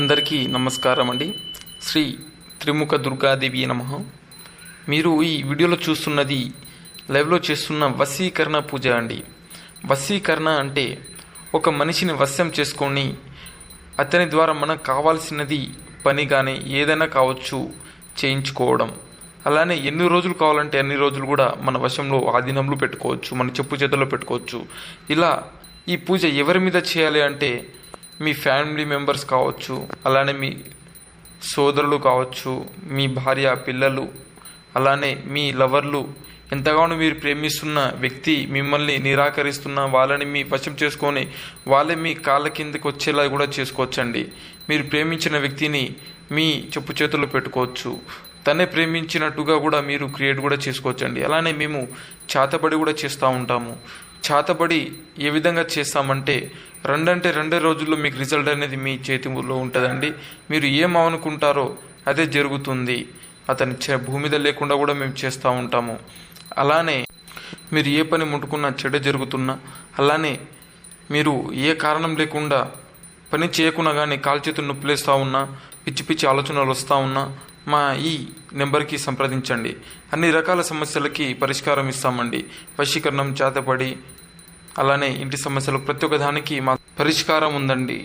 అందరికీ నమస్కారం అండి. శ్రీ త్రిముఖ దుర్గాదేవి నమ. మీరు ఈ వీడియోలో చూస్తున్నది లైవ్లో చేస్తున్న వశీకరణ పూజ అండి. వశీకరణ అంటే ఒక మనిషిని వశ్యం చేసుకొని అతని ద్వారా మనకు కావాల్సినది పని కానీ ఏదైనా కావచ్చు చేయించుకోవడం. అలానే ఎన్ని రోజులు కావాలంటే అన్ని రోజులు కూడా మన వశంలో ఆధీనంలో పెట్టుకోవచ్చు మన చెప్పు చేతుల్లో పెట్టుకోవచ్చు. ఇలా ఈ పూజ ఎవరి మీద చేయాలి అంటే మీ ఫ్యామిలీ మెంబర్స్ కావచ్చు అలానే మీ సోదరులు కావచ్చు మీ భార్య పిల్లలు అలానే మీ లవర్లు ఎంతగానో మీరు ప్రేమిస్తున్న వ్యక్తి మిమ్మల్ని నిరాకరిస్తున్న వాళ్ళని మీ వశం చేసుకొని వాళ్ళే మీ కాళ్ళ కిందకి వచ్చేలా కూడా చేసుకోవచ్చండి. మీరు ప్రేమించిన వ్యక్తిని మీ చెప్పు చేతుల్లో పెట్టుకోవచ్చు. తనే ప్రేమించినట్టుగా కూడా మీరు క్రియేట్ కూడా చేసుకోవచ్చండి. అలానే మేము చాతబడి కూడా చేస్తూ ఉంటాము. చాతబడి ఏ విధంగా చేస్తామంటే రెండంటే రెండే రోజుల్లో మీకు రిజల్ట్ అనేది మీ చేతిలో ఉంటుందండి. మీరు ఏం అనుకుంటారో అదే జరుగుతుంది. అతని చే- భూమి మీద లేకుండా కూడా మేము చేస్తూ ఉంటాము. అలానే మీరు ఏ పని ముట్టుకున్నా చెడ జరుగుతున్నా అలానే మీరు ఏ కారణం లేకుండా పని చేయకుండా కానీ కాల్చేతులు నొప్పిలేస్తూ ఉన్నా పిచ్చి పిచ్చి ఆలోచనలు వస్తూ ఉన్నా మా ఈ నెంబర్కి సంప్రదించండి. అన్ని రకాల సమస్యలకి పరిష్కారం ఇస్తామండి. వశీకరణం చేతపడి అలానే ఇంటి సమస్యలు ప్రతి ఒక్కదానికి మా పరిష్కారం ఉందండి.